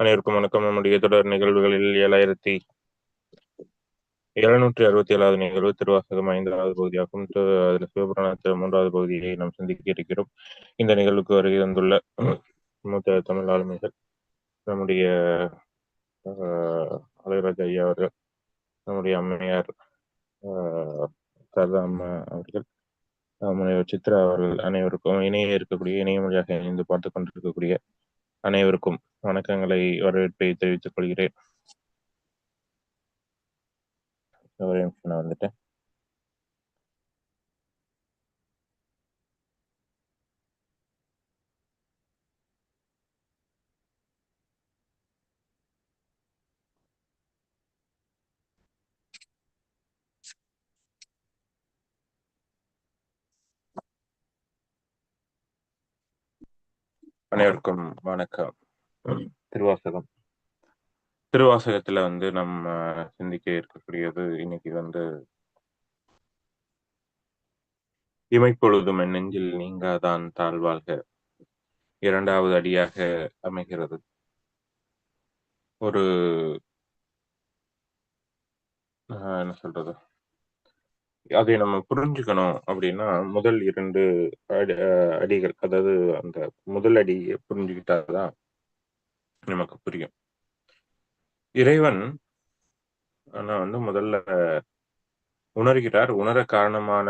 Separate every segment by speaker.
Speaker 1: அனைவருக்கும் வணக்கம் நம்முடைய தொடர் நிகழ்வுகளில் ஏழாயிரத்தி எழுநூற்றி அறுபத்தி ஏழாவது நிகழ்வு திருவாசகம் ஐந்தாவது பகுதியாகும் அதில் சிவபுராணத்தில் மூன்றாவது பகுதியை நாம் சந்திக்க இருக்கிறோம் இந்த நிகழ்வுக்கு வருகை வந்துள்ள மூத்த தமிழ் ஆளுமைகள் நம்முடைய அழகராஜ் ஐயா அவர்கள் நம்முடைய அம்மையார் அம்மா அவர்கள் நம்முடைய சித்ரா அவர்கள் அனைவருக்கும் இணைய இருக்கக்கூடிய இணைய மொழியாக இணைந்து பார்த்து கொண்டிருக்கக்கூடிய அனைவருக்கும் வணக்கங்களை வரவேற்பை தெரிவித்துக் கொள்கிறேன் ஒரு நிமிஷம் நான் வந்துட்டேன் அனைவருக்கும் வணக்கம் திருவாசகம் திருவாசகத்துல வந்து நம்ம சிந்திக்க இருக்கக்கூடியது இன்னைக்கு வந்து இமைப்பொழுதும் நெஞ்சில் நீங்காதான் தாழ்வாக இரண்டாவது அடியாக அமைகிறது ஒரு என்ன சொல்றது அதை நம்ம புரிஞ்சுக்கணும் அப்படின்னா முதல் இரண்டு அடி அடிகள். அதாவது அந்த முதல் அடியை புரிஞ்சுக்கிட்டாதான் நமக்கு புரியும். இறைவன் ஆனா வந்து முதல்ல உணர்கிறார். உணர காரணமான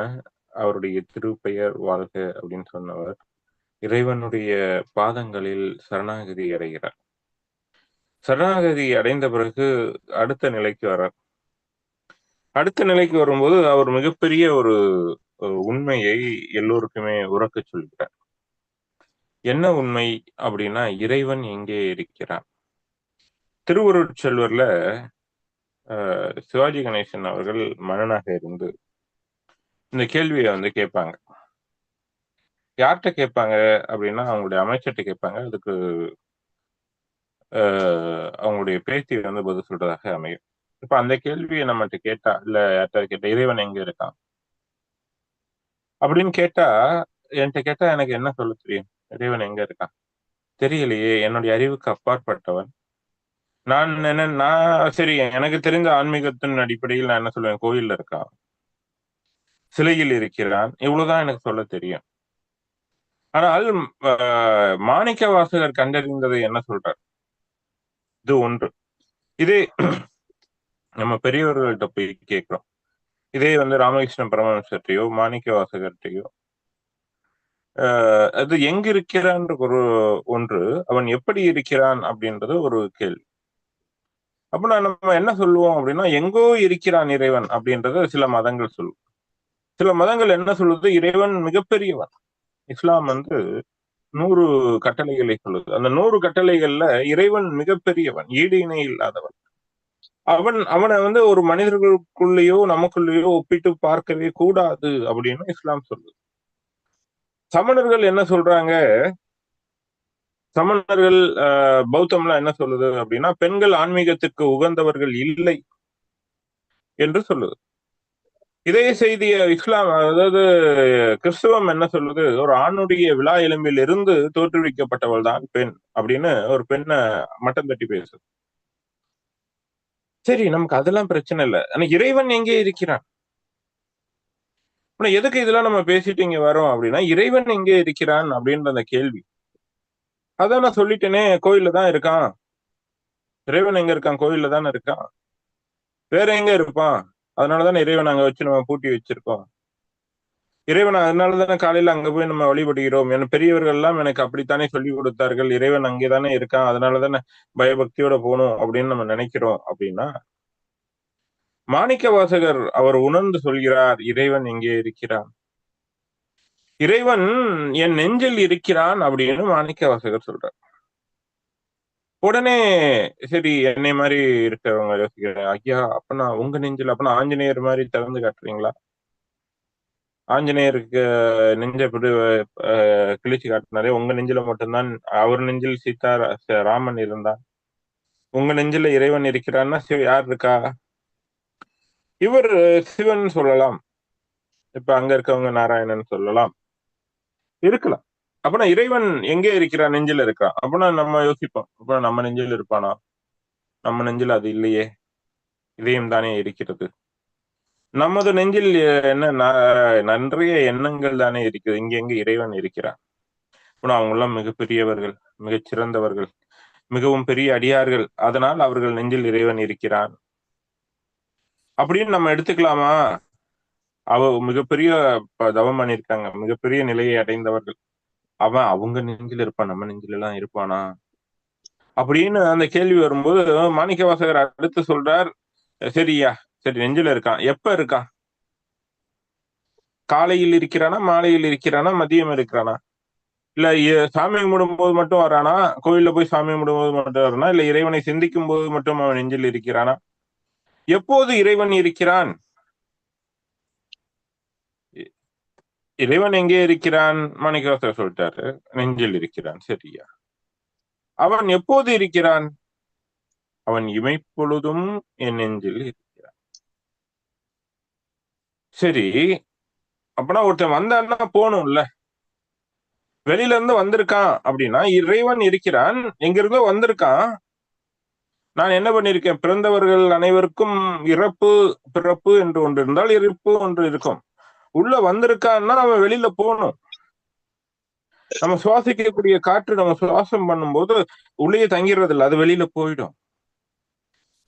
Speaker 1: அவருடைய திருப்பெயர் வாழ்க அப்படின்னு சொன்னவர், இறைவனுடைய பாதங்களில் சரணாகதி அடைகிறார். சரணாகதி அடைந்த பிறகு அடுத்த நிலைக்கு வரார். அடுத்த நிலைக்கு வரும்போது அவர் மிகப்பெரிய ஒரு உண்மையை எல்லோருக்குமே உறக்க சொல்கிறார் என்ன உண்மை அப்படின்னா இறைவன் எங்கே இருக்கிறான் திருவருட் செல்வர்ல சிவாஜி கணேசன் அவர்கள் மன்னனாக இருந்து இந்த கேள்வியை வந்து கேட்பாங்க யார்கிட்ட கேட்பாங்க அப்படின்னா அவங்களுடைய அமைச்சர்கிட்ட கேட்பாங்க அதுக்கு அவங்களுடைய பேத்தி வந்து பதில் சொல்றதாக அமையும் இப்ப அந்த கேள்வியை நம்மகிட்ட கேட்டா இல்ல யார்கிட்ட கேட்டா இறைவன் எங்க இருக்கான் அப்படின்னு கேட்டா என்கிட்ட கேட்டா எனக்கு என்ன சொல்ல தெரியும் இறைவன் எங்க இருக்கான் தெரியலையே என்னுடைய அறிவுக்கு அப்பாற்பட்டவன் நான் என்ன நான் சரி எனக்கு தெரிஞ்ச ஆன்மீகத்தின் அடிப்படையில் நான் என்ன சொல்லுவேன் கோயில்ல இருக்கான் சிலையில் இருக்கிறான் இவ்வளவுதான் எனக்கு சொல்ல தெரியும் ஆனால் மாணிக்க வாசகர் கண்டறிந்ததை என்ன சொல்றார் இது ஒன்று இதே நம்ம பெரியவர்கள்ட்ட போய் கேட்கிறோம் இதே வந்து ராமகிருஷ்ண பரமஹம்சர்ட்டையோ மாணிக்க வாசகர்ட்டையோ அது எங்க இருக்கிறான்ற ஒரு ஒன்று அவன் எப்படி இருக்கிறான் அப்படின்றது ஒரு கேள்வி அப்படின்னா நம்ம என்ன சொல்லுவோம் அப்படின்னா எங்கோ இருக்கிறான் இறைவன் அப்படின்றத சில மதங்கள் சொல்லும் சில மதங்கள் என்ன சொல்லுது இறைவன் மிகப்பெரியவன் இஸ்லாம் வந்து நூறு கட்டளைகளை சொல்லுது அந்த நூறு கட்டளைகள்ல இறைவன் மிகப்பெரியவன் ஈடு இணை இல்லாதவன் அவன் அவனை வந்து ஒரு மனிதர்களுக்குள்ளேயோ நமக்குள்ளேயோ ஒப்பிட்டு பார்க்கவே கூடாது அப்படின்னு இஸ்லாம் சொல்லுது சமணர்கள் என்ன சொல்றாங்க சமணர்கள் பௌத்தம்லாம் என்ன சொல்லுது அப்படின்னா பெண்கள் ஆன்மீகத்துக்கு உகந்தவர்கள் இல்லை என்று சொல்லுது இதே செய்திய இஸ்லாம் அதாவது கிறிஸ்துவம் என்ன சொல்லுது ஒரு ஆணுடைய விழா எலும்பில் இருந்து தோற்றுவிக்கப்பட்டவள் தான் பெண் அப்படின்னு ஒரு பெண்ணை மட்டம் தட்டி பேசுது சரி நமக்கு அதெல்லாம் பிரச்சனை இல்லை ஆனா இறைவன் எங்கே இருக்கிறான் எதுக்கு இதெல்லாம் நம்ம பேசிட்டு இங்க வரோம் அப்படின்னா இறைவன் எங்கே இருக்கிறான் அப்படின்ற அந்த கேள்வி அதான் நான் சொல்லிட்டேனே கோயில்ல தான் இருக்கான் இறைவன் எங்க இருக்கான் கோயில்ல தானே இருக்கான் வேற எங்க இருப்பான் அதனாலதான் இறைவன் அங்க வச்சு நம்ம பூட்டி வச்சிருக்கோம் இறைவன் அதனால தானே காலையில அங்க போய் நம்ம வழிபடுகிறோம் என பெரியவர்கள் எல்லாம் எனக்கு அப்படித்தானே சொல்லி கொடுத்தார்கள் இறைவன் அங்கேதானே இருக்கான் அதனால தானே பயபக்தியோட போகணும் அப்படின்னு நம்ம நினைக்கிறோம் அப்படின்னா மாணிக்க வாசகர் அவர் உணர்ந்து சொல்கிறார் இறைவன் எங்கே இருக்கிறான் இறைவன் என் நெஞ்சில் இருக்கிறான் அப்படின்னு மாணிக்க வாசகர் சொல்றார் உடனே சரி என்னை மாதிரி இருக்கிறவங்க யோசிக்கிறேன் ஐயா அப்பனா உங்க நெஞ்சில் அப்பனா ஆஞ்சநேயர் மாதிரி திறந்து காட்டுறீங்களா ஆஞ்சநேயருக்கு நெஞ்ச பிடி கிழிச்சு காட்டினாரே உங்க நெஞ்சில மட்டும்தான் அவர் நெஞ்சில் சீதா ராமன் இருந்தான் உங்க நெஞ்சில இறைவன் இருக்கிறான்னா சிவ யார் இருக்கா இவர் சிவன் சொல்லலாம் இப்ப அங்க இருக்கவங்க நாராயணன் சொல்லலாம் இருக்கலாம் அப்பனா இறைவன் எங்கே இருக்கிறா நெஞ்சில இருக்கா அப்பனா நம்ம யோசிப்போம் அப்பனா நம்ம நெஞ்சில் இருப்பானா நம்ம நெஞ்சில் அது இல்லையே இதயம் தானே இருக்கிறது நமது நெஞ்சில் என்ன நன்றிய எண்ணங்கள் தானே இருக்குது இங்கெங்க இறைவன் இருக்கிறான் அவங்க எல்லாம் மிகப்பெரியவர்கள் மிகச்சிறந்தவர்கள் மிகவும் பெரிய அடியார்கள் அதனால் அவர்கள் நெஞ்சில் இறைவன் இருக்கிறான் அப்படின்னு நம்ம எடுத்துக்கலாமா அவ மிகப்பெரிய தவம் பண்ணியிருக்காங்க மிகப்பெரிய நிலையை அடைந்தவர்கள் அவன் அவங்க நெஞ்சில் இருப்பான் நம்ம நெஞ்சில எல்லாம் இருப்பானா அப்படின்னு அந்த கேள்வி வரும்போது மாணிக்க வாசகர் அடுத்து சொல்றார் சரியா சரி நெஞ்சில இருக்கான் எப்ப இருக்கான் காலையில் இருக்கிறானா மாலையில் இருக்கிறானா மதியம் இருக்கிறானா இல்ல சாமி கும்பிடும்போது மட்டும் வரானா கோயில்ல போய் சாமி போது மட்டும் வரானா இல்ல இறைவனை சிந்திக்கும் போது மட்டும் அவன் நெஞ்சில் இருக்கிறானா எப்போது இறைவன் இருக்கிறான் இறைவன் எங்கே இருக்கிறான் மணிகாசர் சொல்லிட்டாரு நெஞ்சில் இருக்கிறான் சரியா அவன் எப்போது இருக்கிறான் அவன் இமைப்பொழுதும் என் நெஞ்சில் சரி அப்பனா ஒருத்தன் வந்தான்னா போகணும்ல வெளியில இருந்து வந்திருக்கான் அப்படின்னா இறைவன் இருக்கிறான் எங்கிருந்தோ வந்திருக்கான் நான் என்ன பண்ணிருக்கேன் பிறந்தவர்கள் அனைவருக்கும் இறப்பு பிறப்பு என்று ஒன்று இருந்தால் இறப்பு ஒன்று இருக்கும் உள்ள வந்திருக்கான்னா நம்ம வெளியில போகணும் நம்ம சுவாசிக்கக்கூடிய காற்று நம்ம சுவாசம் பண்ணும்போது உள்ளே தங்கிறது இல்லை அது வெளியில போயிடும்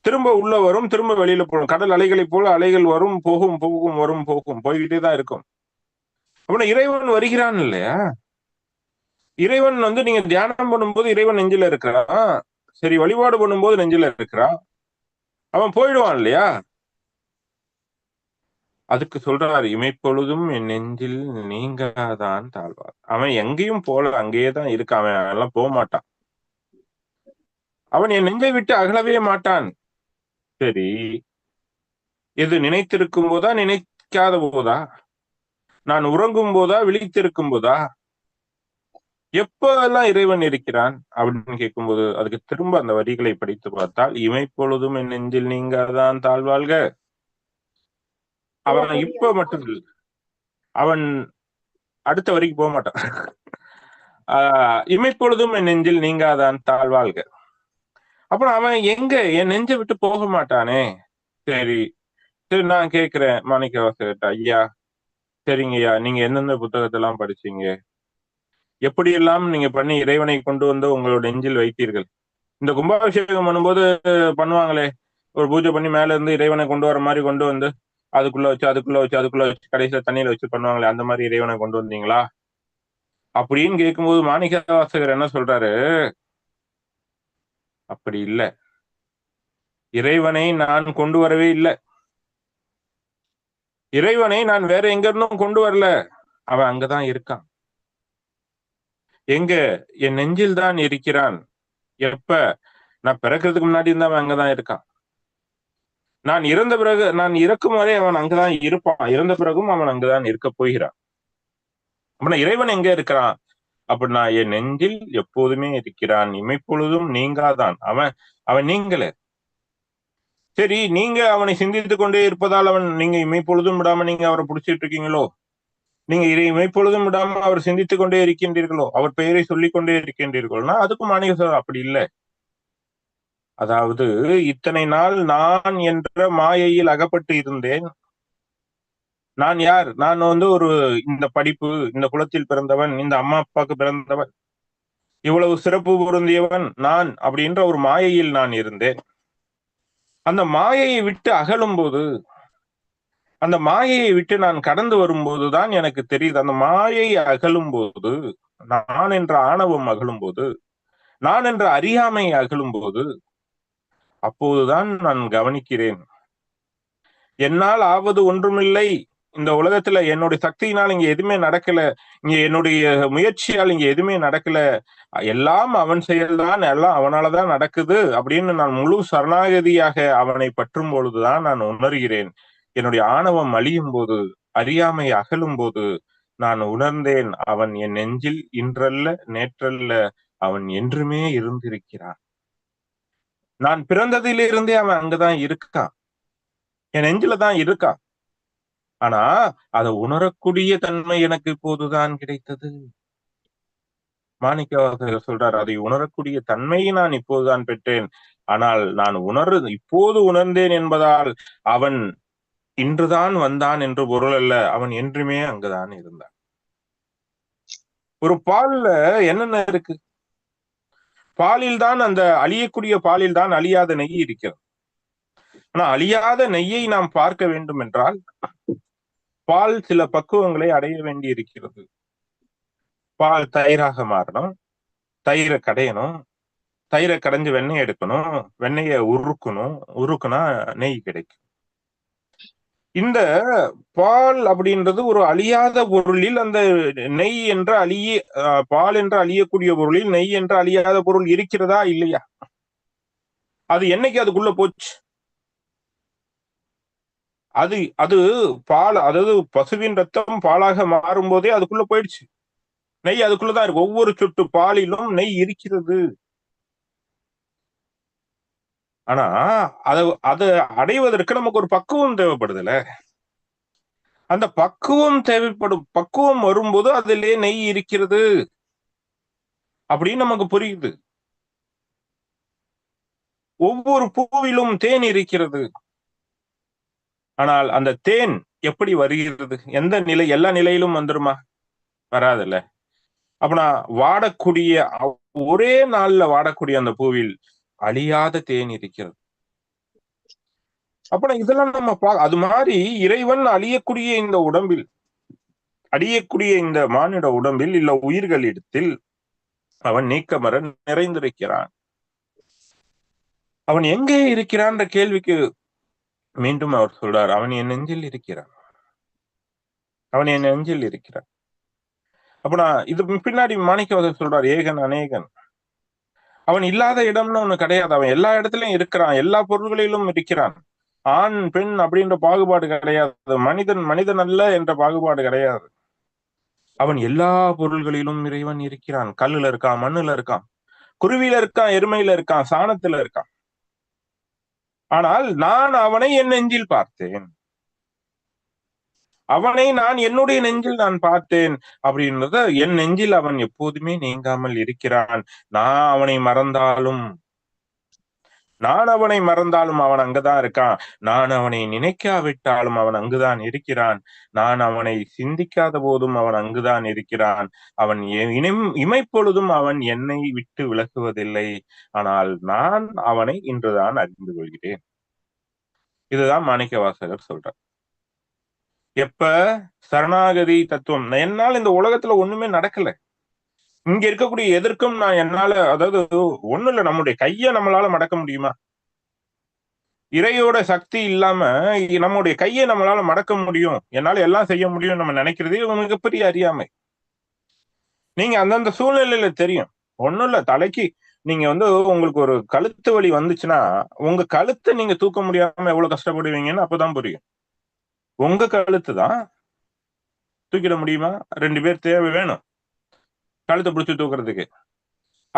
Speaker 1: திரும்ப உள்ள வரும் திரும்ப வெளியில போகும் கடல் அலைகளை போல அலைகள் வரும் போகும் போகும் வரும் போகும் போய்கிட்டே தான் இருக்கும் அப்படின்னா இறைவன் வருகிறான் இல்லையா இறைவன் வந்து நீங்க தியானம் பண்ணும்போது இறைவன் நெஞ்சில இருக்கிறான் சரி வழிபாடு பண்ணும்போது நெஞ்சில இருக்கிறான் அவன் போயிடுவான் இல்லையா அதுக்கு சொல்றாரு இமைப்பொழுதும் என் நெஞ்சில் நீங்காதான் தாழ்வார் அவன் எங்கேயும் போல அங்கேயேதான் இருக்கான் அவன் எல்லாம் போக மாட்டான் அவன் என் நெஞ்சை விட்டு அகலவே மாட்டான் சரி இது நினைத்திருக்கும் போதா நினைக்காத போதா நான் உறங்கும் போதா விழித்திருக்கும் போதா எப்போதெல்லாம் இறைவன் இருக்கிறான் அப்படின்னு கேட்கும்போது அதுக்கு திரும்ப அந்த வரிகளை படித்து பார்த்தால் இமைப்பொழுதும் என் நெஞ்சில் தான் தாழ்வாள்க அவன் இப்ப மட்டும் அவன் அடுத்த வரைக்கும் போக மாட்டான் ஆஹ் இமைப்பொழுதும் என் நெஞ்சில் நீங்காதான் தாழ்வாழ்க அப்புறம் அவன் எங்க என் நெஞ்ச விட்டு போக மாட்டானே சரி சரி நான் கேக்குறேன் மாணிக்கவாசர்கிட்ட ஐயா சரிங்கய்யா நீங்க எந்தெந்த புத்தகத்தெல்லாம் படிச்சீங்க எப்படியெல்லாம் நீங்க பண்ணி இறைவனை கொண்டு வந்து உங்களோட நெஞ்சில் வைத்தீர்கள் இந்த கும்பாபிஷேகம் பண்ணும்போது பண்ணுவாங்களே ஒரு பூஜை பண்ணி மேல இருந்து இறைவனை கொண்டு வர மாதிரி கொண்டு வந்து அதுக்குள்ள வச்சு அதுக்குள்ள வச்சு அதுக்குள்ள வச்சு கடைசியில தண்ணியில வச்சு பண்ணுவாங்களே அந்த மாதிரி இறைவனை கொண்டு வந்தீங்களா அப்படின்னு கேட்கும்போது மாணிக்க வாசகர் என்ன சொல்றாரு அப்படி இல்லை இறைவனை நான் கொண்டு வரவே இல்லை இறைவனை நான் வேற எங்க இருந்தும் கொண்டு வரல அவன் அங்கதான் இருக்கான் எங்க என் நெஞ்சில் தான் இருக்கிறான் எப்ப நான் பிறக்கிறதுக்கு முன்னாடி இருந்தா அவன் அங்கதான் இருக்கான் நான் இறந்த பிறகு நான் இறக்கும் வரை அவன் அங்கதான் இருப்பான் இறந்த பிறகும் அவன் அங்கதான் இருக்க போகிறான் அப்படின்னா இறைவன் எங்க இருக்கிறான் நான் என் நெஞ்சில் எப்போதுமே இருக்கிறான் இமைப்பொழுதும் நீங்காதான் அவன் அவன் நீங்கள சரி நீங்க அவனை சிந்தித்துக் கொண்டே இருப்பதால் அவன் நீங்க இமைப்பொழுதும் விடாம நீங்க அவரை பிடிச்சிட்டு இருக்கீங்களோ நீங்க இதை இமைப்பொழுதும் விடாம அவர் சிந்தித்துக் கொண்டே இருக்கின்றீர்களோ அவர் பெயரை சொல்லிக் கொண்டே இருக்கின்றீர்களோனா அதுக்கும் மாணிக அப்படி இல்லை அதாவது இத்தனை நாள் நான் என்ற மாயையில் அகப்பட்டு இருந்தேன் நான் யார் நான் வந்து ஒரு இந்த படிப்பு இந்த குலத்தில் பிறந்தவன் இந்த அம்மா அப்பாவுக்கு பிறந்தவன் இவ்வளவு சிறப்பு பொருந்தியவன் நான் அப்படின்ற ஒரு மாயையில் நான் இருந்தேன் அந்த மாயையை விட்டு அகலும் போது அந்த மாயையை விட்டு நான் கடந்து வரும்போதுதான் எனக்கு தெரியுது அந்த மாயை அகலும் போது நான் என்ற ஆணவம் அகலும் போது நான் என்ற அறியாமை அகலும் போது அப்போதுதான் நான் கவனிக்கிறேன் என்னால் ஆவது ஒன்றுமில்லை இந்த உலகத்துல என்னுடைய சக்தியினால் இங்க எதுவுமே நடக்கல இங்க என்னுடைய முயற்சியால் இங்க எதுவுமே நடக்கல எல்லாம் அவன் செயல்தான் எல்லாம் அவனாலதான் நடக்குது அப்படின்னு நான் முழு சரணாகதியாக அவனை பற்றும் பொழுதுதான் நான் உணர்கிறேன் என்னுடைய ஆணவம் அழியும் போது அறியாமை அகலும் போது நான் உணர்ந்தேன் அவன் என் நெஞ்சில் இன்றல்ல நேற்றல்ல அவன் என்றுமே இருந்திருக்கிறான் நான் பிறந்ததிலிருந்தே அவன் அங்கதான் இருக்கான் என் நெஞ்சில தான் இருக்கான் ஆனா அதை உணரக்கூடிய தன்மை எனக்கு இப்போதுதான் கிடைத்தது மாணிக்க சொல்றார் அதை உணரக்கூடிய தன்மையை நான் இப்போதுதான் பெற்றேன் ஆனால் நான் உணர் இப்போது உணர்ந்தேன் என்பதால் அவன் இன்றுதான் வந்தான் என்று பொருள் அல்ல அவன் என்றுமே அங்குதான் இருந்தான் ஒரு பால்ல என்னென்ன இருக்கு பாலில் தான் அந்த அழியக்கூடிய பாலில் தான் அழியாத நெய் இருக்கிறது ஆனா அழியாத நெய்யை நாம் பார்க்க வேண்டும் என்றால் பால் சில பக்குவங்களை அடைய வேண்டி இருக்கிறது பால் தயிராக மாறணும் தயிரை கடையணும் தயிரை கடைஞ்சு வெண்ணெய் எடுக்கணும் வெண்ணெயை உருக்கணும் உருக்குனா நெய் கிடைக்கும் இந்த பால் அப்படின்றது ஒரு அழியாத பொருளில் அந்த நெய் என்ற அழிய பால் என்று அழியக்கூடிய பொருளில் நெய் என்ற அழியாத பொருள் இருக்கிறதா இல்லையா அது என்னைக்கு அதுக்குள்ள போச்சு அது அது பால் அதாவது பசுவின் ரத்தம் பாலாக மாறும் போதே அதுக்குள்ள போயிடுச்சு நெய் அதுக்குள்ளதான் இருக்கு ஒவ்வொரு சொட்டு பாலிலும் நெய் இருக்கிறது ஆனா அத அதை அடைவதற்கு நமக்கு ஒரு பக்குவம் தேவைப்படுதுல்ல அந்த பக்குவம் தேவைப்படும் பக்குவம் வரும்போது அதிலே நெய் இருக்கிறது அப்படின்னு நமக்கு புரியுது ஒவ்வொரு பூவிலும் தேன் இருக்கிறது ஆனால் அந்த தேன் எப்படி வருகிறது எந்த நிலை எல்லா நிலையிலும் வந்துருமா வராதுல்ல அப்பனா வாடக்கூடிய ஒரே நாள்ல வாடக்கூடிய அந்த பூவில் அழியாத தேன் இருக்கிறது அப்புறம் இதெல்லாம் நம்ம பா அது மாதிரி இறைவன் அழியக்கூடிய இந்த உடம்பில் அழியக்கூடிய இந்த மானிட உடம்பில் இல்ல உயிர்களிடத்தில் அவன் நீக்கமர நிறைந்திருக்கிறான் அவன் எங்கே இருக்கிறான்ற கேள்விக்கு மீண்டும் அவர் சொல்றார் அவன் என் நெஞ்சில் இருக்கிறான் அவன் என் நெஞ்சில் இருக்கிறான் அப்ப நான் இது பின்னாடி மாணிக்கவாசர் சொல்றார் ஏகன் அநேகன் அவன் இல்லாத இடம்னு ஒண்ணு கிடையாது அவன் எல்லா இடத்துலயும் இருக்கிறான் எல்லா பொருள்களிலும் இருக்கிறான் ஆண் பெண் அப்படின்ற பாகுபாடு கிடையாது மனிதன் மனிதன் அல்ல என்ற பாகுபாடு கிடையாது அவன் எல்லா பொருள்களிலும் இறைவன் இருக்கிறான் கல்லுல இருக்கான் மண்ணுல இருக்கான் குருவியில இருக்கான் எருமையில இருக்கான் சாணத்துல இருக்கான் ஆனால் நான் அவனை என் நெஞ்சில் பார்த்தேன் அவனை நான் என்னுடைய நெஞ்சில் நான் பார்த்தேன் அப்படின்றத என் நெஞ்சில் அவன் எப்போதுமே நீங்காமல் இருக்கிறான் நான் அவனை மறந்தாலும் நான் அவனை மறந்தாலும் அவன் அங்குதான் இருக்கான் நான் அவனை நினைக்காவிட்டாலும் அவன் அங்குதான் இருக்கிறான் நான் அவனை சிந்திக்காத போதும் அவன் அங்குதான் இருக்கிறான் அவன் இமைப்பொழுதும் அவன் என்னை விட்டு விலகுவதில்லை ஆனால் நான் அவனை இன்றுதான் அறிந்து கொள்கிறேன் இதுதான் மாணிக்க வாசகர் சொல்றார் எப்ப சரணாகதி தத்துவம் என்னால் இந்த உலகத்துல ஒண்ணுமே நடக்கலை இங்க இருக்கக்கூடிய எதற்கும் நான் என்னால அதாவது ஒண்ணு இல்ல நம்முடைய கைய நம்மளால மடக்க முடியுமா இறையோட சக்தி இல்லாம நம்முடைய கையை நம்மளால மடக்க முடியும் என்னால எல்லாம் செய்ய முடியும் நம்ம நினைக்கிறதே மிகப்பெரிய அறியாமை நீங்க அந்தந்த சூழ்நிலையில தெரியும் ஒண்ணும் இல்ல தலைக்கு நீங்க வந்து உங்களுக்கு ஒரு கழுத்து வலி வந்துச்சுன்னா உங்க கழுத்தை நீங்க தூக்க முடியாம எவ்வளவு கஷ்டப்படுவீங்கன்னு அப்பதான் புரியும் உங்க கழுத்து தான் தூக்கிட முடியுமா ரெண்டு பேர் தேவை வேணும் கழுத்தை பிடிச்சி தூக்குறதுக்கு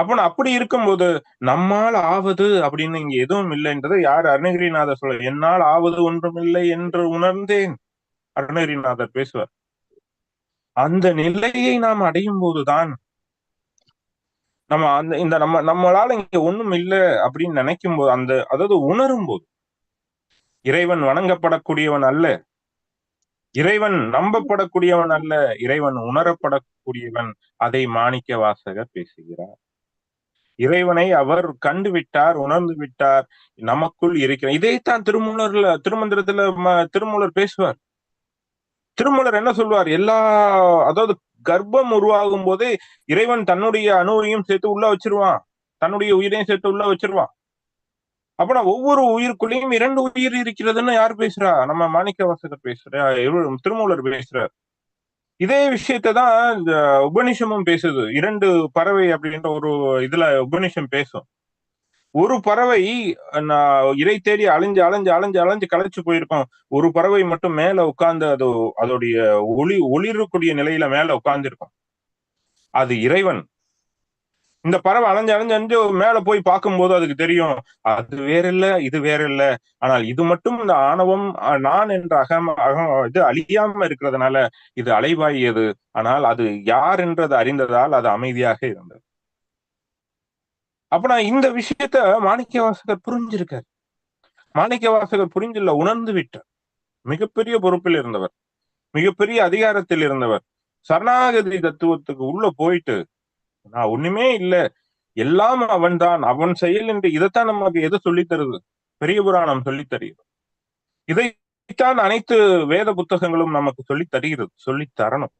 Speaker 1: அப்போ அப்படி இருக்கும்போது நம்மால் ஆவது அப்படின்னு இங்க எதுவும் இல்லைன்றதை யார் அருணகிரிநாதர் சொல்ல என்னால் ஆவது ஒன்றும் இல்லை என்று உணர்ந்தேன் அருணகிரிநாதர் பேசுவார் அந்த நிலையை நாம் அடையும் போதுதான் நம்ம அந்த இந்த நம்ம நம்மளால இங்க ஒண்ணும் இல்லை அப்படின்னு நினைக்கும் போது அந்த அதாவது உணரும் போது இறைவன் வணங்கப்படக்கூடியவன் அல்ல இறைவன் நம்பப்படக்கூடியவன் அல்ல இறைவன் உணரப்படக்கூடியவன் அதை மாணிக்க வாசகர் பேசுகிறார் இறைவனை அவர் கண்டு விட்டார் உணர்ந்து விட்டார் நமக்குள் இருக்கிறார் இதைத்தான் திருமூலர்ல திருமந்திரத்துல திருமூலர் பேசுவார் திருமூலர் என்ன சொல்வார் எல்லா அதாவது கர்ப்பம் உருவாகும் போதே இறைவன் தன்னுடைய அணுவையும் சேர்த்து உள்ள வச்சிருவான் தன்னுடைய உயிரையும் சேர்த்து உள்ள வச்சிருவான் அப்படின்னா ஒவ்வொரு உயிருக்குள்ளேயும் இரண்டு உயிர் இருக்கிறதுன்னு யார் பேசுறா நம்ம மாணிக்க வாசகர் பேசுறா திருமூலர் பேசுறார் இதே விஷயத்தான் இந்த உபநிஷமும் பேசுது இரண்டு பறவை அப்படின்ற ஒரு இதுல உபநிஷம் பேசும் ஒரு பறவை இறை தேடி அலைஞ்சு அலைஞ்சு அலைஞ்சு அலைஞ்சு களைச்சு போயிருக்கோம் ஒரு பறவை மட்டும் மேல உட்கார்ந்து அது அதோடைய ஒளி ஒளிரக்கூடிய நிலையில மேல உட்கார்ந்துருக்கும் அது இறைவன் இந்த பறவை அலைஞ்சு அலைஞ்சு அலைஞ்சு மேல போய் பார்க்கும்போது அதுக்கு தெரியும் அது வேற இல்ல இது வேற இல்ல ஆனால் இது மட்டும் இந்த ஆணவம் நான் என்ற அகம் அகம் இது அழியாம இருக்கிறதுனால இது அலைவாயது ஆனால் அது யார் என்றது அறிந்ததால் அது அமைதியாக இருந்தது அப்ப நான் இந்த விஷயத்த மாணிக்க வாசகர் புரிஞ்சிருக்காரு மாணிக்க வாசகர் புரிஞ்சில்ல உணர்ந்து விட்டார் மிகப்பெரிய பொறுப்பில் இருந்தவர் மிகப்பெரிய அதிகாரத்தில் இருந்தவர் சரணாகதி தத்துவத்துக்கு உள்ள போயிட்டு நான் ஒண்ணுமே இல்ல எல்லாம் அவன் தான் அவன் செயல் என்று இதைத்தான் நமக்கு எது சொல்லித் தருது பெரிய புராணம் சொல்லித் தருகிறது இதைத்தான் அனைத்து வேத புத்தகங்களும் நமக்கு சொல்லி தருகிறது சொல்லி தரணும்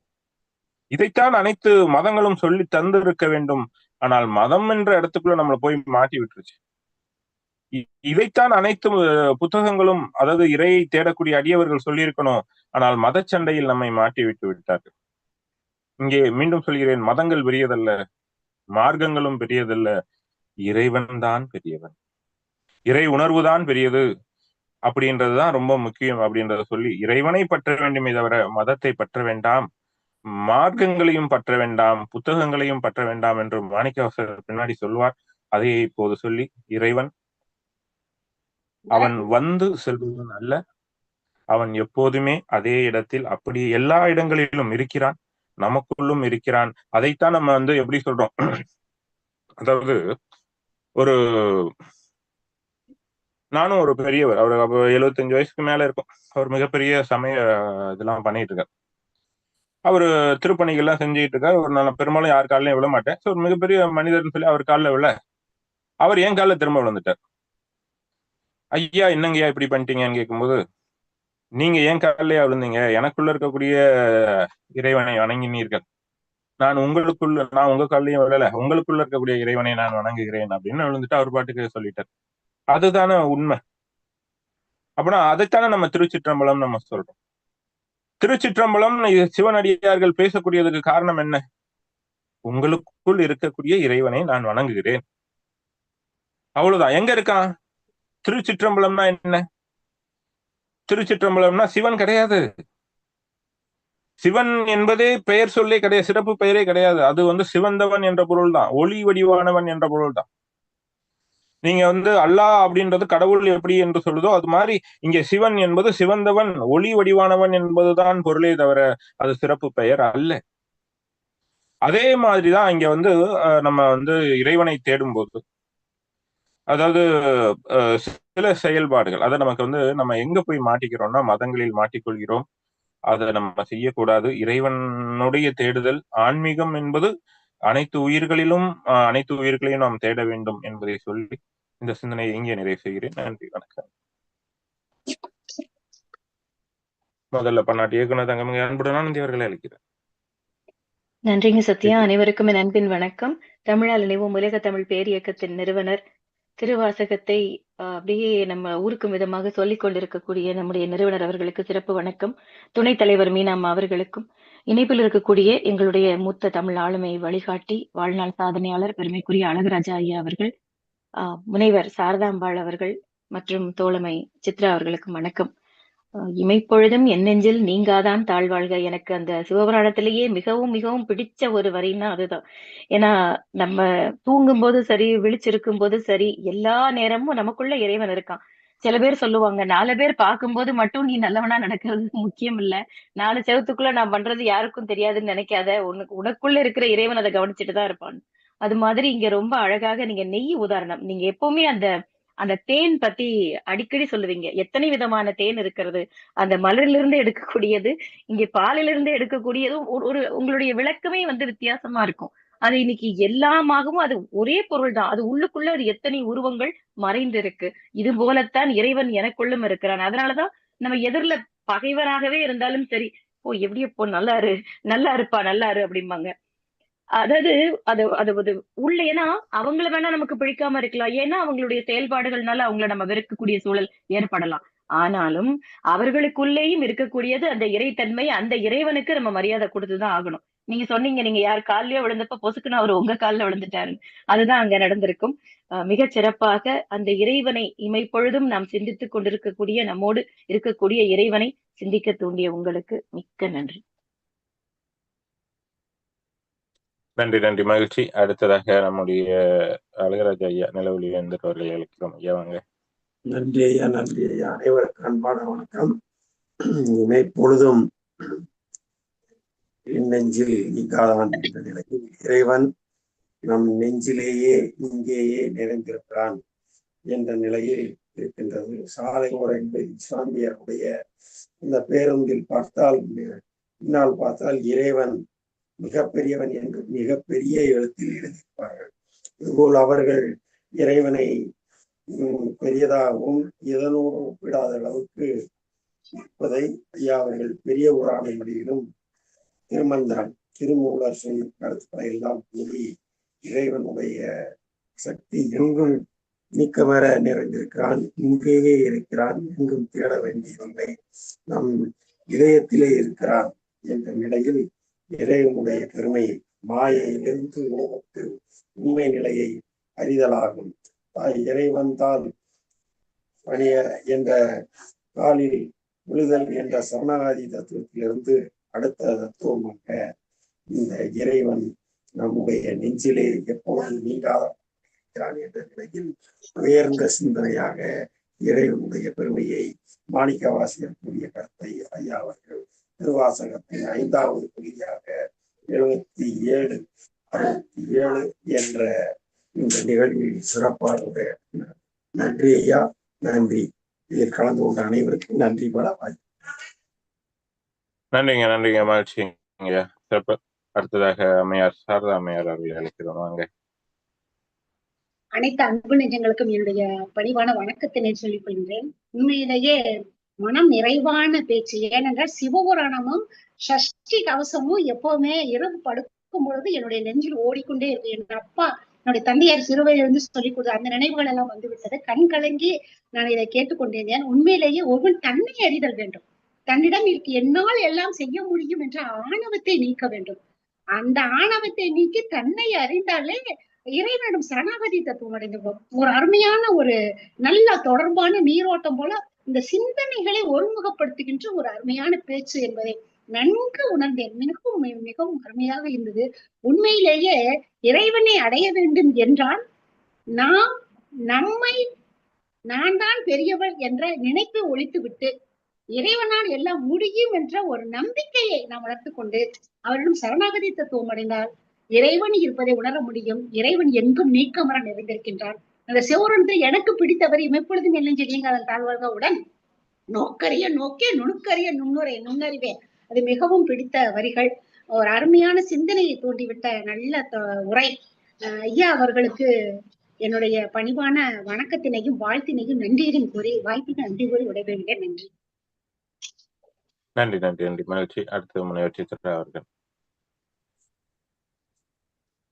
Speaker 1: இதைத்தான் அனைத்து மதங்களும் சொல்லி தந்திருக்க வேண்டும் ஆனால் மதம் என்ற இடத்துக்குள்ள நம்மளை போய் மாட்டி விட்டுருச்சு இதைத்தான் அனைத்து புத்தகங்களும் அதாவது இறையை தேடக்கூடிய அடியவர்கள் சொல்லியிருக்கணும் ஆனால் மத சண்டையில் நம்மை மாட்டி விட்டு விட்டார்கள் இங்கே மீண்டும் சொல்கிறேன் மதங்கள் பெரியதல்ல மார்க்கங்களும் பெரியதல்ல இறைவன் தான் பெரியவன் இறை உணர்வுதான் பெரியது அப்படின்றதுதான் ரொம்ப முக்கியம் அப்படின்றத சொல்லி இறைவனை பற்ற வேண்டுமே தவிர மதத்தை பற்ற வேண்டாம் மார்க்கங்களையும் பற்ற வேண்டாம் புத்தகங்களையும் பற்ற வேண்டாம் என்று மாணிக்கவாசர் பின்னாடி சொல்வார் அதையே இப்போது சொல்லி இறைவன் அவன் வந்து செல்பவன் அல்ல அவன் எப்போதுமே அதே இடத்தில் அப்படி எல்லா இடங்களிலும் இருக்கிறான் நமக்குள்ளும் இருக்கிறான் அதைத்தான் நம்ம வந்து எப்படி சொல்றோம் அதாவது ஒரு நானும் ஒரு பெரியவர் அவர் எழுவத்தஞ்சு எழுபத்தஞ்சு வயசுக்கு மேல இருக்கும் அவர் மிகப்பெரிய சமய இதெல்லாம் பண்ணிட்டு இருக்கார் அவர் திருப்பணிகள்லாம் செஞ்சுட்டு இருக்காரு ஒரு நான் பெரும்பாலும் யார் காலையும் விழ மாட்டேன் ஒரு மிகப்பெரிய மனிதர்னு சொல்லி அவர் காலில் விழ அவர் என் காலில் திரும்ப விழுந்துட்டார் ஐயா என்னங்கய்யா இப்படி பண்ணிட்டீங்கன்னு கேட்கும்போது நீங்க ஏன் கல்லையா விழுந்தீங்க எனக்குள்ள இருக்கக்கூடிய இறைவனை வணங்கினீர்கள் நான் உங்களுக்குள்ள நான் உங்க காலையும் விழல உங்களுக்குள்ள இருக்கக்கூடிய இறைவனை நான் வணங்குகிறேன் அப்படின்னு விழுந்துட்டு அவர் பாட்டுக்கு சொல்லிட்டார் அதுதானே உண்மை அப்படின்னா அதைத்தானே நம்ம திருச்சிற்றம்பலம் நம்ம சொல்றோம் திருச்சிற்றம்பலம் சிவனடியார்கள் பேசக்கூடியதுக்கு காரணம் என்ன உங்களுக்குள் இருக்கக்கூடிய இறைவனை நான் வணங்குகிறேன் அவ்வளவுதான் எங்க இருக்கான் திருச்சிற்றம்பலம்னா என்ன திருச்சிற்றம்பலம்னா சிவன் கிடையாது சிவன் என்பதே பெயர் சொல்லே கிடையாது சிறப்பு பெயரே கிடையாது அது வந்து சிவந்தவன் என்ற பொருள் தான் ஒளி வடிவானவன் என்ற பொருள் தான் நீங்க வந்து அல்லாஹ் அப்படின்றது கடவுள் எப்படி என்று சொல்லுதோ அது மாதிரி இங்க சிவன் என்பது சிவந்தவன் ஒளி வடிவானவன் என்பதுதான் பொருளே தவிர அது சிறப்பு பெயர் அல்ல அதே மாதிரிதான் இங்க வந்து நம்ம வந்து இறைவனை தேடும் போது அதாவது சில செயல்பாடுகள் அதை நமக்கு வந்து நம்ம எங்க போய் மாட்டிக்கிறோம்னா மதங்களில் மாட்டிக்கொள்கிறோம் அதை நம்ம செய்யக்கூடாது இறைவனுடைய தேடுதல் ஆன்மீகம் என்பது அனைத்து உயிர்களிலும் அனைத்து உயிர்களையும் நாம் தேட வேண்டும் என்பதை சொல்லி இந்த சிந்தனையை இங்கே நிறைவு செய்கிறேன் நன்றி வணக்கம் முதல்ல பன்னாட்டு இயக்குனர் தங்கம் அன்புடன் ஆனந்தி அவர்களை அளிக்கிறேன்
Speaker 2: நன்றிங்க சத்யா அனைவருக்கும் என் அன்பின் வணக்கம் தமிழால் நினைவும் உலக தமிழ் பேரியக்கத்தின் நிறுவனர் திருவாசகத்தை அப்படியே நம்ம ஊருக்கும் விதமாக சொல்லிக் கொண்டிருக்கக்கூடிய நம்முடைய நிறுவனர் அவர்களுக்கு சிறப்பு வணக்கம் துணைத் தலைவர் மீனாம்மா அவர்களுக்கும் இணைப்பில் இருக்கக்கூடிய எங்களுடைய மூத்த தமிழ் ஆளுமை வழிகாட்டி வாழ்நாள் சாதனையாளர் பெருமைக்குரிய அழகராஜா ஐயா அவர்கள் முனைவர் சாரதாம்பாள் அவர்கள் மற்றும் தோழமை சித்ரா அவர்களுக்கு வணக்கம் இமைப்பொழுதும் என்னெஞ்சில் நீங்காதான் தாழ்வாழ்க எனக்கு அந்த சிவபுராணத்திலேயே மிகவும் மிகவும் பிடிச்ச ஒரு வரின்னா அதுதான் ஏன்னா நம்ம தூங்கும் போது சரி விழிச்சிருக்கும் போது சரி எல்லா நேரமும் நமக்குள்ள இறைவன் இருக்கான் சில பேர் சொல்லுவாங்க நாலு பேர் பார்க்கும்போது மட்டும் நீ நல்லவனா நடக்கிறது முக்கியம் இல்ல நாலு செவத்துக்குள்ள நான் பண்றது யாருக்கும் தெரியாதுன்னு நினைக்காத உனக்கு உனக்குள்ள இருக்கிற இறைவன் அதை கவனிச்சுட்டு தான் இருப்பான் அது மாதிரி இங்க ரொம்ப அழகாக நீங்க நெய் உதாரணம் நீங்க எப்பவுமே அந்த அந்த தேன் பத்தி அடிக்கடி சொல்லுவீங்க எத்தனை விதமான தேன் இருக்கிறது அந்த மலரிலிருந்து எடுக்கக்கூடியது இங்க பாலிலிருந்து எடுக்கக்கூடியது ஒரு உங்களுடைய விளக்கமே வந்து வித்தியாசமா இருக்கும் அது இன்னைக்கு எல்லாமாகவும் அது ஒரே பொருள் தான் அது உள்ளுக்குள்ள அது எத்தனை உருவங்கள் மறைந்து இருக்கு இது போலத்தான் இறைவன் எனக்குள்ளும் இருக்கிறான் அதனாலதான் நம்ம எதிரில பகைவராகவே இருந்தாலும் சரி ஓ எப்படி எப்போ நல்லா இரு நல்லா இருப்பா நல்லா இரு அப்படிம்பாங்க அதாவது அது அது அது உள்ள ஏன்னா அவங்கள வேணா நமக்கு பிடிக்காம இருக்கலாம் ஏன்னா அவங்களுடைய செயல்பாடுகள்னால அவங்கள நம்ம வெறுக்கக்கூடிய சூழல் ஏற்படலாம் ஆனாலும் அவர்களுக்குள்ளேயும் இருக்கக்கூடியது அந்த இறைத்தன்மை அந்த இறைவனுக்கு நம்ம மரியாதை கொடுத்துதான் ஆகணும் நீங்க சொன்னீங்க நீங்க யார் காலிலேயே விழுந்தப்ப பொசுக்குன்னு அவர் உங்க காலில் விழுந்துட்டாரு அதுதான் அங்க நடந்திருக்கும் மிக சிறப்பாக அந்த இறைவனை இமைப்பொழுதும் நாம் சிந்தித்துக் கொண்டிருக்கக்கூடிய நம்மோடு இருக்கக்கூடிய இறைவனை சிந்திக்க தூண்டிய உங்களுக்கு மிக்க நன்றி
Speaker 1: நன்றி நன்றி மகிழ்ச்சி அடுத்ததாக நம்முடைய அழகராஜ் ஐயா நிலவொலி வேந்தர் அழைக்கிறோம் ஐயா வாங்க
Speaker 3: நன்றி ஐயா நன்றி ஐயா அனைவருக்கும் அன்பான வணக்கம் இனி பொழுதும் நெஞ்சில் நீக்காதான் என்ற நிலையில் இறைவன் நம் நெஞ்சிலேயே இங்கேயே நிறைந்திருக்கிறான் என்ற நிலையில் இருக்கின்றது சாலை முறைந்து இஸ்லாமியருடைய இந்த பேருந்தில் பார்த்தால் பின்னால் பார்த்தால் இறைவன் மிகப்பெரியவன் என்று மிகப்பெரிய எழுத்தில் எழுதியிருப்பார்கள் இதுபோல் அவர்கள் இறைவனை பெரியதாகவும் எதனோடு ஒப்பிடாத அளவுக்கு இருப்பதை ஐயா அவர்கள் பெரிய ஊராணை மொழியிலும் திருமந்திரம் திருமூலர் சொல்லும் கருத்துக்களை எல்லாம் கூறி இறைவனுடைய சக்தி எங்கும் நீக்கமர நிறைந்திருக்கிறான் இங்கேயே இருக்கிறான் எங்கும் தேட வேண்டியதில்லை நம் இதயத்திலே இருக்கிறான் என்ற நிலையில் இறைவனுடைய பெருமை மாயையிலிருந்து உணவத்து உண்மை நிலையை அறிதலாகும் தாய் இறைவன் தான் பணிய என்ற காலில் விழுதல் என்ற சரணாதி தத்துவத்திலிருந்து அடுத்த தத்துவமாக இந்த இறைவன் நம்முடைய நெஞ்சிலே எப்போது நீங்காதான் என்ற நிலையில் உயர்ந்த சிந்தனையாக இறைவனுடைய பெருமையை மாணிக்கவாசியர் கூறிய கருத்தை ஐயா அவர்கள் திருவாசகத்தின் ஐந்தாவது பகுதியாக எழுபத்தி ஏழு அறுபத்தி ஏழு என்ற இந்த நிகழ்வில் சிறப்பாக நன்றி ஐயா நன்றி இதில் கலந்து கொண்ட அனைவருக்கும் நன்றி பலவாய்
Speaker 1: நன்றிங்க நன்றிங்க மகிழ்ச்சி சிறப்பு அடுத்ததாக அம்மையார் சாரதா அம்மையார் அவர்கள் அழைக்கிறோம் வாங்க
Speaker 4: அனைத்து அன்பு நெஞ்சங்களுக்கும் என்னுடைய பணிவான வணக்கத்தினை சொல்லிக் கொள்கிறேன் உண்மையிலேயே மனம் நிறைவான பேச்சு ஏனென்றால் சிவபுராணமும் சஷ்டி கவசமும் எப்பவுமே இரவு படுக்கும் பொழுது என்னுடைய நெஞ்சில் ஓடிக்கொண்டே இருக்கு என் அப்பா என்னுடைய தந்தையார் சிறுவயிலிருந்து சொல்லி கொடுத்த அந்த நினைவுகள் எல்லாம் வந்து விட்டது கண் கலங்கி நான் இதை கேட்டுக்கொண்டிருந்தேன் உண்மையிலேயே ஒவ்வொரு தன்மை அறிதல் வேண்டும் தன்னிடம் இருக்கு என்னால் எல்லாம் செய்ய முடியும் என்ற ஆணவத்தை நீக்க வேண்டும் அந்த ஆணவத்தை நீக்கி தன்னை அறிந்தாலே இறைவனிடம் சரணாகதி தத்துவம் அடைந்து ஒரு அருமையான ஒரு நல்ல தொடர்பான நீரோட்டம் போல இந்த சிந்தனைகளை ஒருமுகப்படுத்துகின்ற ஒரு அருமையான பேச்சு என்பதை நன்கு உணர்ந்தேன் மிகவும் மிகவும் அருமையாக இருந்தது உண்மையிலேயே இறைவனை அடைய வேண்டும் என்றால் நாம் நம்மை நான் தான் பெரியவள் என்ற நினைப்பை ஒழித்துவிட்டு இறைவனால் எல்லாம் முடியும் என்ற ஒரு நம்பிக்கையை நாம் வளர்த்து கொண்டு அவரிடம் சரணாகதி தத்துவம் அடைந்தால் இறைவன் இருப்பதை உணர முடியும் இறைவன் எங்கும் நீக்கமர நிறைந்திருக்கின்றான் அந்த சிவரன்று எனக்கு பிடித்தவர் எப்பொழுதும் எல்லிஞ்செடியங்காதன் தாழ்வாழ்கவுடன் நோக்கரிய நோக்கே நுணுக்கரிய நுண்ணுரை நுண்ணறிவே அது மிகவும் பிடித்த வரிகள் ஒரு அருமையான சிந்தனையை தூண்டிவிட்ட நல்ல உரை ஐயா அவர்களுக்கு என்னுடைய பணிவான வணக்கத்தினையும் வாழ்த்தினையும் நன்றியையும் கூறி வாய்ப்பின் நன்றி கூறி விடைபெறுகிறேன் நன்றி
Speaker 1: நன்றி நன்றி நன்றி மகிழ்ச்சி அடுத்து முனைவர் சித்ரா அவர்கள்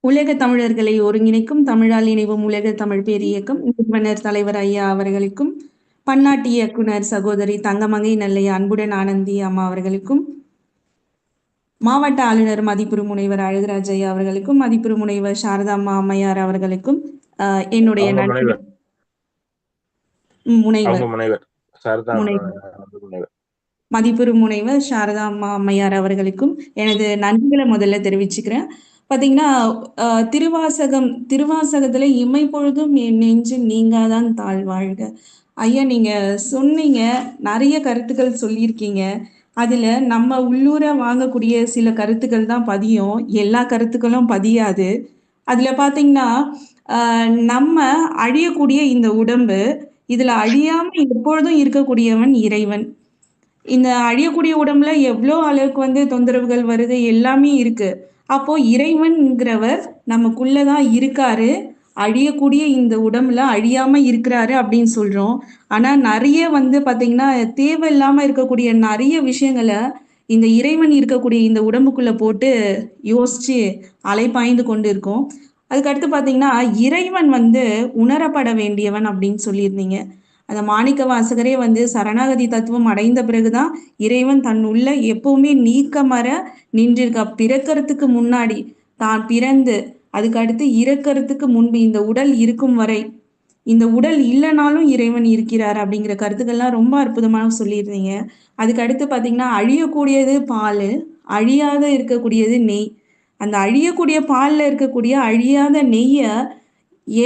Speaker 2: உலக தமிழர்களை ஒருங்கிணைக்கும் தமிழால் இணைவும் உலக தமிழ் பேர் இயக்கம் நிறுவனர் தலைவர் ஐயா அவர்களுக்கும் பன்னாட்டு இயக்குனர் சகோதரி தங்கமங்கை நல்லைய அன்புடன் ஆனந்தி அம்மா அவர்களுக்கும் மாவட்ட ஆளுநர் மதிப்புறு முனைவர் அழகராஜ் ஐயா அவர்களுக்கும் மதிப்புறு முனைவர் சாரதாம்மா அம்மையார் அவர்களுக்கும் என்னுடைய முனைவர் முனைவர் சாரதா அம்மா அம்மையார் அவர்களுக்கும் எனது நன்றிகளை முதல்ல தெரிவிச்சுக்கிறேன் பாத்தீங்கன்னா திருவாசகம் திருவாசகத்துல இமைப்பொழுதும் நெஞ்சு நீங்காதான் தாழ் வாழ்க ஐயா நீங்க சொன்னீங்க நிறைய கருத்துக்கள் சொல்லியிருக்கீங்க அதுல நம்ம உள்ளூர வாங்கக்கூடிய சில கருத்துக்கள் தான் பதியும் எல்லா கருத்துக்களும் பதியாது அதுல பாத்தீங்கன்னா நம்ம அழியக்கூடிய இந்த உடம்பு இதுல அழியாம எப்பொழுதும் இருக்கக்கூடியவன் இறைவன் இந்த அழியக்கூடிய உடம்புல எவ்வளோ அளவுக்கு வந்து தொந்தரவுகள் வருது எல்லாமே இருக்கு அப்போ இறைவன்கிறவர் நமக்குள்ளதான் இருக்காரு அழியக்கூடிய இந்த உடம்புல அழியாம இருக்கிறாரு அப்படின்னு சொல்றோம் ஆனா நிறைய வந்து பாத்தீங்கன்னா தேவையில்லாம இருக்கக்கூடிய நிறைய விஷயங்களை இந்த இறைவன் இருக்கக்கூடிய இந்த உடம்புக்குள்ள போட்டு யோசிச்சு அலைப்பாய்ந்து கொண்டு இருக்கோம் அதுக்கடுத்து பாத்தீங்கன்னா இறைவன் வந்து உணரப்பட வேண்டியவன் அப்படின்னு சொல்லியிருந்தீங்க அந்த மாணிக்க வாசகரே வந்து சரணாகதி தத்துவம் அடைந்த பிறகுதான் இறைவன் தன் உள்ள எப்பவுமே மர நின்றிருக்கா பிறக்கிறதுக்கு முன்னாடி தான் பிறந்து அதுக்கடுத்து இறக்கிறதுக்கு முன்பு இந்த உடல் இருக்கும் வரை இந்த உடல் இல்லைனாலும் இறைவன் இருக்கிறார் அப்படிங்கிற கருத்துக்கள்லாம் ரொம்ப அற்புதமாக சொல்லியிருந்தீங்க அதுக்கு அடுத்து பார்த்தீங்கன்னா அழியக்கூடியது பால் அழியாத இருக்கக்கூடியது நெய் அந்த அழியக்கூடிய பாலில் இருக்கக்கூடிய அழியாத நெய்யை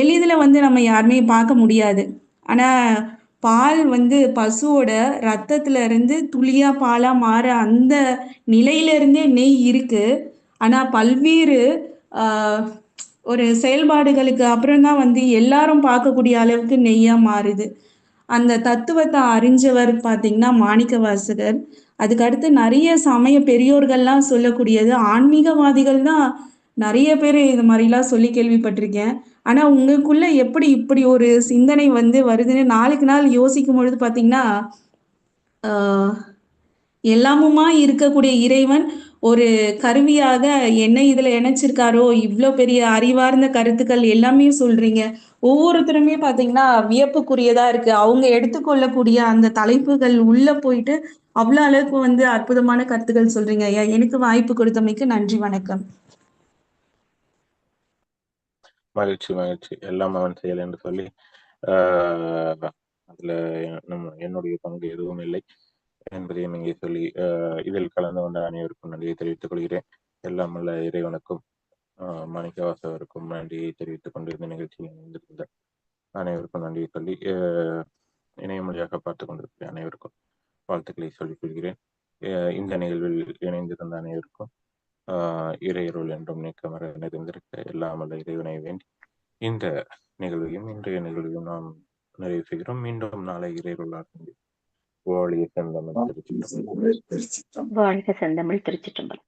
Speaker 2: எளிதில் வந்து நம்ம யாருமே பார்க்க முடியாது ஆனால் பால் வந்து பசுவோட ரத்தத்துல இருந்து துளியா பாலா மாற அந்த நிலையில இருந்தே நெய் இருக்கு ஆனா பல்வேறு ஒரு செயல்பாடுகளுக்கு அப்புறம்தான் வந்து எல்லாரும் பார்க்கக்கூடிய அளவுக்கு நெய்யா மாறுது அந்த தத்துவத்தை அறிஞ்சவர் பார்த்தீங்கன்னா மாணிக்க வாசகர் அதுக்கடுத்து நிறைய சமய பெரியோர்கள்லாம் சொல்லக்கூடியது ஆன்மீகவாதிகள் தான் நிறைய பேர் இது மாதிரிலாம் சொல்லி கேள்விப்பட்டிருக்கேன் ஆனா உங்களுக்குள்ள எப்படி இப்படி ஒரு சிந்தனை வந்து வருதுன்னு நாளுக்கு நாள் யோசிக்கும் பொழுது பாத்தீங்கன்னா எல்லாமுமா இருக்கக்கூடிய இறைவன் ஒரு கருவியாக என்ன இதுல இணைச்சிருக்காரோ இவ்வளோ பெரிய அறிவார்ந்த கருத்துக்கள் எல்லாமே சொல்றீங்க ஒவ்வொருத்தருமே பாத்தீங்கன்னா வியப்புக்குரியதா இருக்கு அவங்க எடுத்துக்கொள்ளக்கூடிய அந்த தலைப்புகள் உள்ள போயிட்டு அவ்வளோ அளவுக்கு வந்து அற்புதமான கருத்துக்கள் சொல்றீங்க ஐயா எனக்கு வாய்ப்பு கொடுத்தமைக்கு நன்றி வணக்கம்
Speaker 1: மகிழ்ச்சி மகிழ்ச்சி எல்லாம் அவன் செயல் என்று சொல்லி அதுல நம்ம என்னுடைய பங்கு எதுவும் இல்லை என்பதையும் இங்கே சொல்லி இதில் கலந்து கொண்ட அனைவருக்கும் நன்றியை தெரிவித்துக் கொள்கிறேன் எல்லாம் உள்ள இறைவனுக்கும் மாணிக்கவாசவருக்கும் நன்றியை தெரிவித்துக் கொண்டிருந்த நிகழ்ச்சியில் இணைந்திருந்த அனைவருக்கும் நன்றியை சொல்லி இணைய மொழியாக பார்த்து கொண்டிருக்கிற அனைவருக்கும் வாழ்த்துக்களை சொல்லிக் கொள்கிறேன் இந்த நிகழ்வில் இணைந்திருந்த அனைவருக்கும் ஆஹ் இறையருள் என்றும் நீக்கமர நிறைந்திருக்க
Speaker 2: இல்லாமல் இறைவனை வேண்டி இந்த நிகழ்வையும் இன்றைய நிகழ்வையும் நாம் நிறைவு செய்கிறோம் மீண்டும் நாளை இறையருள் ஆரம்பி வாழ்க செந்தமிழ் திருச்சி